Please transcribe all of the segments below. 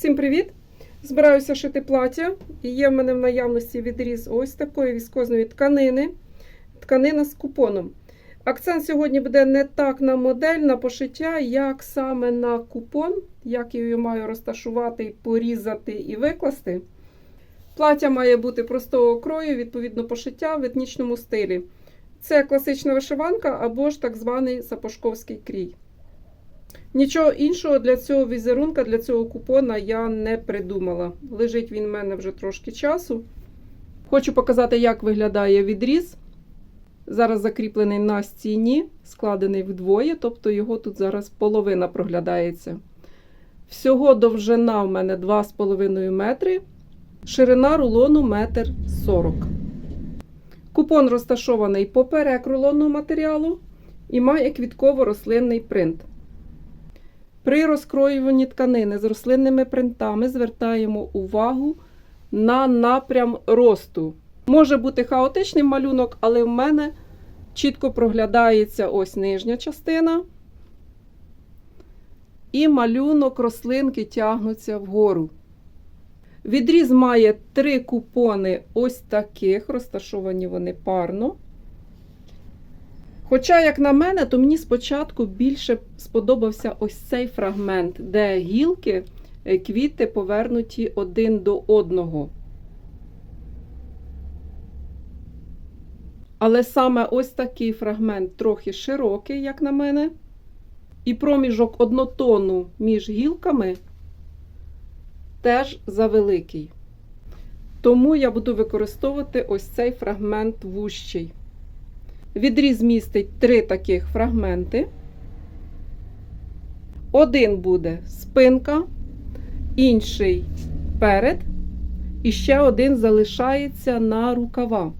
Всім привіт! Збираюся шити плаття. І є в мене в наявності відріз ось такої віскозної тканини. Тканина з купоном. Акцент сьогодні буде не так на модель, на пошиття, як саме на купон, як її маю розташувати, порізати і викласти. Плаття має бути простого крою, відповідно пошиття в етнічному стилі. Це класична вишиванка або ж так званий сапожковський крій. Нічого іншого для цього візерунка, для цього купона я не придумала. Лежить він в мене вже трошки часу. Хочу показати, як виглядає відріз. Зараз закріплений на стіні, складений вдвоє, тобто його тут зараз половина проглядається. Всього довжина в мене 2,5 метри, ширина рулону 1,40 м. Купон розташований поперек рулонного матеріалу і має квітково-рослинний принт. При розкроюванні тканини з рослинними принтами звертаємо увагу на напрям росту. Може бути хаотичний малюнок, але в мене чітко проглядається ось нижня частина. І малюнок рослинки тягнуться вгору. Відріз має три купони ось таких, розташовані вони парно. Хоча, як на мене, то мені спочатку більше сподобався ось цей фрагмент, де гілки, е, квіти повернуті один до одного. Але саме ось такий фрагмент трохи широкий, як на мене, і проміжок однотону між гілками теж завеликий. Тому я буду використовувати ось цей фрагмент вущий. Відріз містить три таких фрагменти. Один буде спинка, інший перед, і ще один залишається на рукава.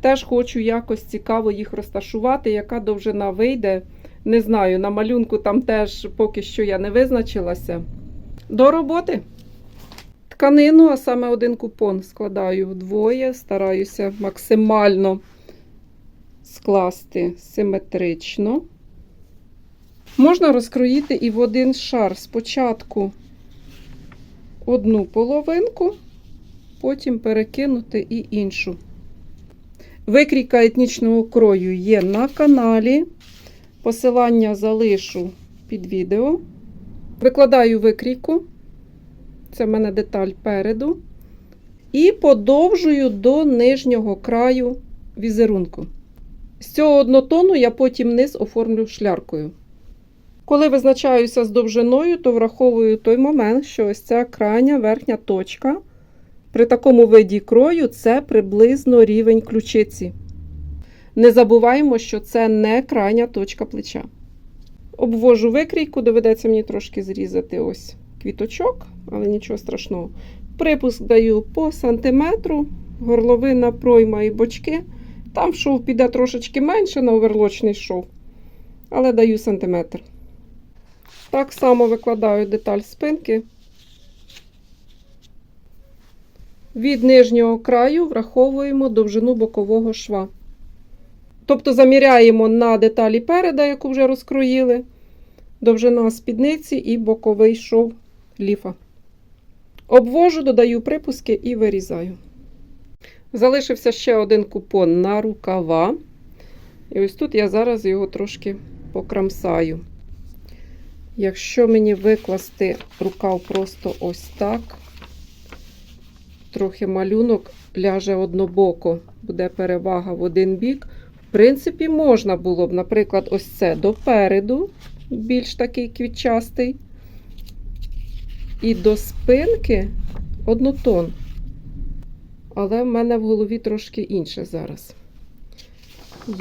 Теж хочу якось цікаво їх розташувати, яка довжина вийде. Не знаю, на малюнку там теж поки що я не визначилася. До роботи. Тканину, а саме один купон складаю вдвоє, стараюся максимально скласти симетрично. Можна розкроїти і в один шар. Спочатку одну половинку, потім перекинути і іншу. Викрійка етнічного крою є на каналі. Посилання залишу під відео. Викладаю викрійку. Це в мене деталь переду. І подовжую до нижнього краю візерунку. З цього однотону я потім низ оформлю шляркою. Коли визначаюся з довжиною, то враховую той момент, що ось ця крайня верхня точка. При такому виді крою це приблизно рівень ключиці. Не забуваємо, що це не крайня точка плеча. Обвожу викрійку, доведеться мені трошки зрізати ось квіточок, але нічого страшного. Припуск даю по сантиметру, горловина, пройма і бочки. Там шов піде трошечки менше на оверлочний шов, але даю сантиметр. Так само викладаю деталь спинки. Від нижнього краю враховуємо довжину бокового шва. Тобто заміряємо на деталі переда, яку вже розкроїли, довжина спідниці і боковий шов ліфа. Обвожу, додаю припуски і вирізаю. Залишився ще один купон на рукава. І ось тут я зараз його трошки покрамсаю. Якщо мені викласти рукав просто ось так, трохи малюнок ляже однобоко, буде перевага в один бік. В принципі, можна було б, наприклад, ось це допереду, більш такий квітчастий. І до спинки однотон. Але в мене в голові трошки інше зараз.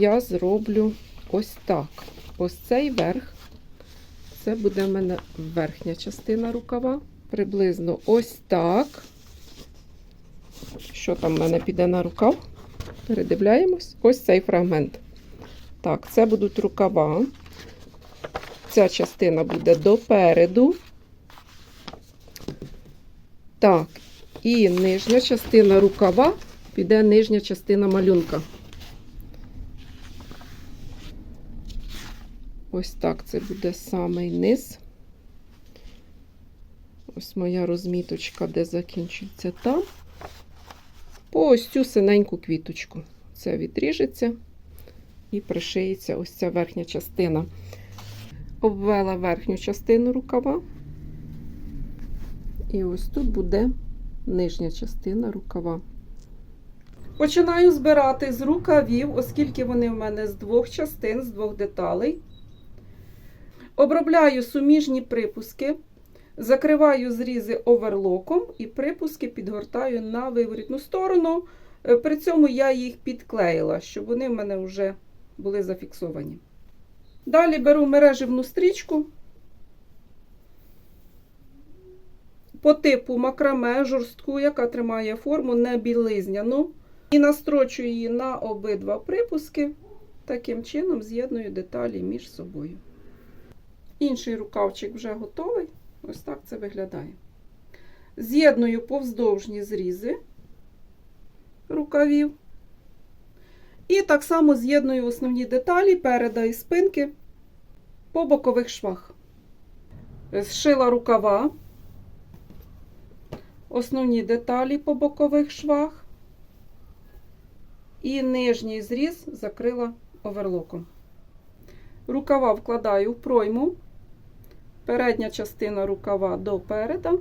Я зроблю ось так. Ось цей верх. Це буде в мене верхня частина рукава. Приблизно ось так. Що там в мене піде на рукав? Передивляємось. Ось цей фрагмент. Так, це будуть рукава. Ця частина буде допереду. Так, і нижня частина рукава піде нижня частина малюнка. Ось так це буде самий низ. Ось моя розміточка, де закінчується там. По ось цю синеньку квіточку. Це відріжеться і пришиється ось ця верхня частина. Обвела верхню частину рукава. І ось тут буде нижня частина рукава. Починаю збирати з рукавів, оскільки вони в мене з двох частин, з двох деталей. Обробляю суміжні припуски, закриваю зрізи оверлоком і припуски підгортаю на виворітну сторону. Е, При цьому я їх підклеїла, щоб вони в мене вже були зафіксовані. Далі беру мереживну стрічку по типу макраме жорстку, яка тримає форму, не білизняну. І настрочую її на обидва припуски. Таким чином з'єдную деталі між собою. Інший рукавчик вже готовий. Ось так це виглядає. З'єдную повздовжні зрізи рукавів. І так само з'єдную основні деталі переда і спинки по бокових швах. Зшила рукава, основні деталі по бокових швах. І нижній зріз закрила оверлоком. Рукава вкладаю в пройму, передня частина рукава до переда.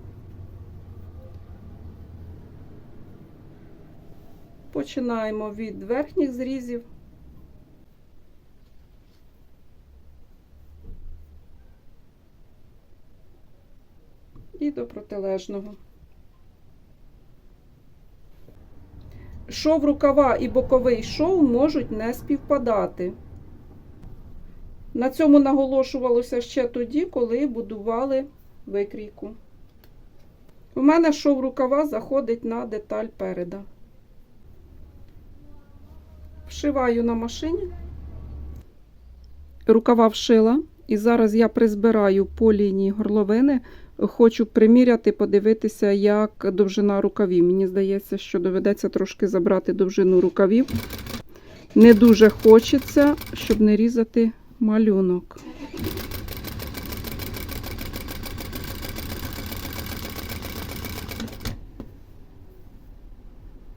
Починаємо від верхніх зрізів. І до протилежного. Шов рукава і боковий шов можуть не співпадати. На цьому наголошувалося ще тоді, коли будували викрійку. У мене шов рукава заходить на деталь переда. Вшиваю на машині. Рукава вшила. І зараз я призбираю по лінії горловини. Хочу приміряти, подивитися, як довжина рукавів. Мені здається, що доведеться трошки забрати довжину рукавів. Не дуже хочеться, щоб не різати малюнок.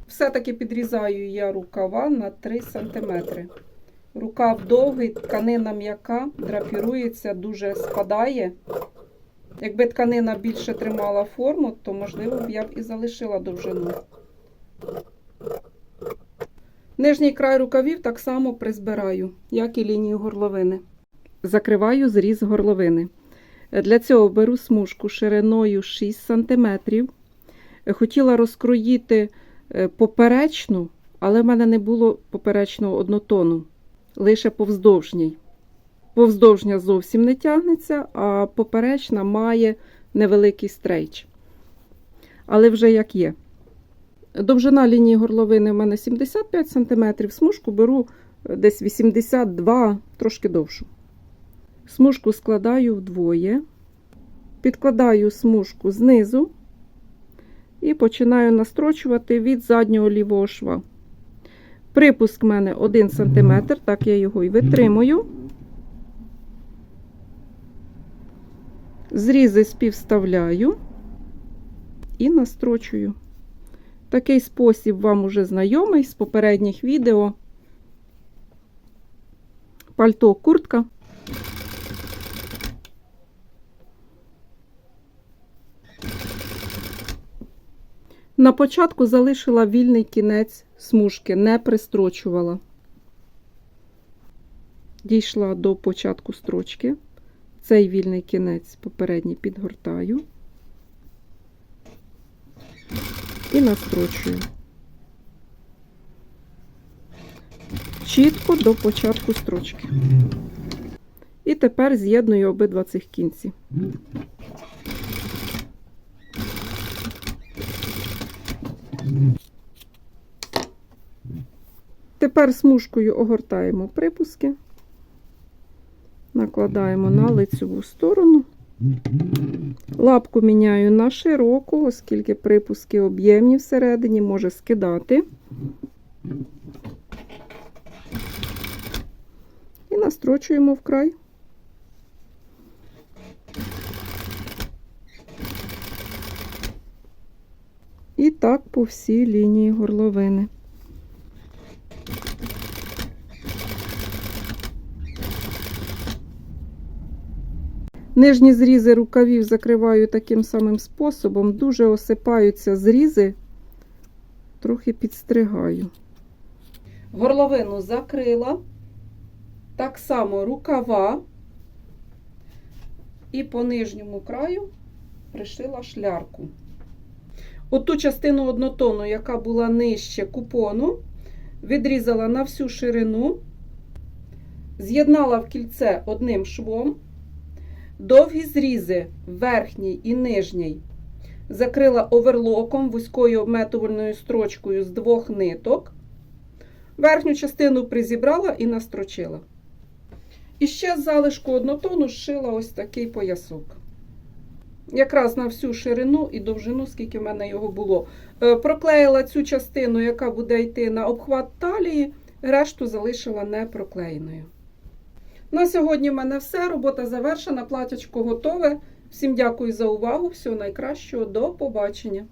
Все-таки підрізаю я рукава на 3 см. Рукав довгий, тканина м'яка, драпірується, дуже спадає. Якби тканина більше тримала форму, то, можливо, б я б і залишила довжину. Нижній край рукавів так само призбираю, як і лінію горловини. Закриваю зріз горловини. Для цього беру смужку шириною 6 см. Хотіла розкроїти е, поперечну, але в мене не було поперечного однотону, лише повздовжній. Повздовжня зовсім не тягнеться, а поперечна має невеликий стрейч. Але вже як є. Довжина лінії горловини в мене 75 см, смужку беру десь 82 трошки довшу. Смужку складаю вдвоє, підкладаю смужку знизу і починаю настрочувати від заднього лівого шва. Припуск в мене 1 см, так я його і витримую. Зрізи співставляю і настрочую. Такий спосіб вам уже знайомий з попередніх відео. Пальто, куртка. На початку залишила вільний кінець смужки, не пристрочувала. Дійшла до початку строчки. Цей вільний кінець попередній підгортаю і настрочую. Чітко до початку строчки. І тепер з'єдную обидва цих кінці. Тепер смужкою огортаємо припуски, накладаємо на лицеву сторону. Лапку міняю на широку, оскільки припуски об'ємні всередині, може скидати. І настрочуємо вкрай. І так по всій лінії горловини. Нижні зрізи рукавів закриваю таким самим способом. Дуже осипаються зрізи, трохи підстригаю. Горловину закрила, так само рукава і по нижньому краю пришила шлярку. Оту частину однотону, яка була нижче купону, відрізала на всю ширину, з'єднала в кільце одним швом, довгі зрізи, верхній і нижній, закрила оверлоком вузькою обметувальною строчкою з двох ниток. Верхню частину призібрала і настрочила. І ще з залишку однотону зшила ось такий поясок. Якраз на всю ширину і довжину, скільки в мене його було. Е, Проклеїла цю частину, яка буде йти на обхват талії, решту залишила не проклеєною. На сьогодні в мене все. Робота завершена, платячко готове. Всім дякую за увагу. Всього найкращого. До побачення!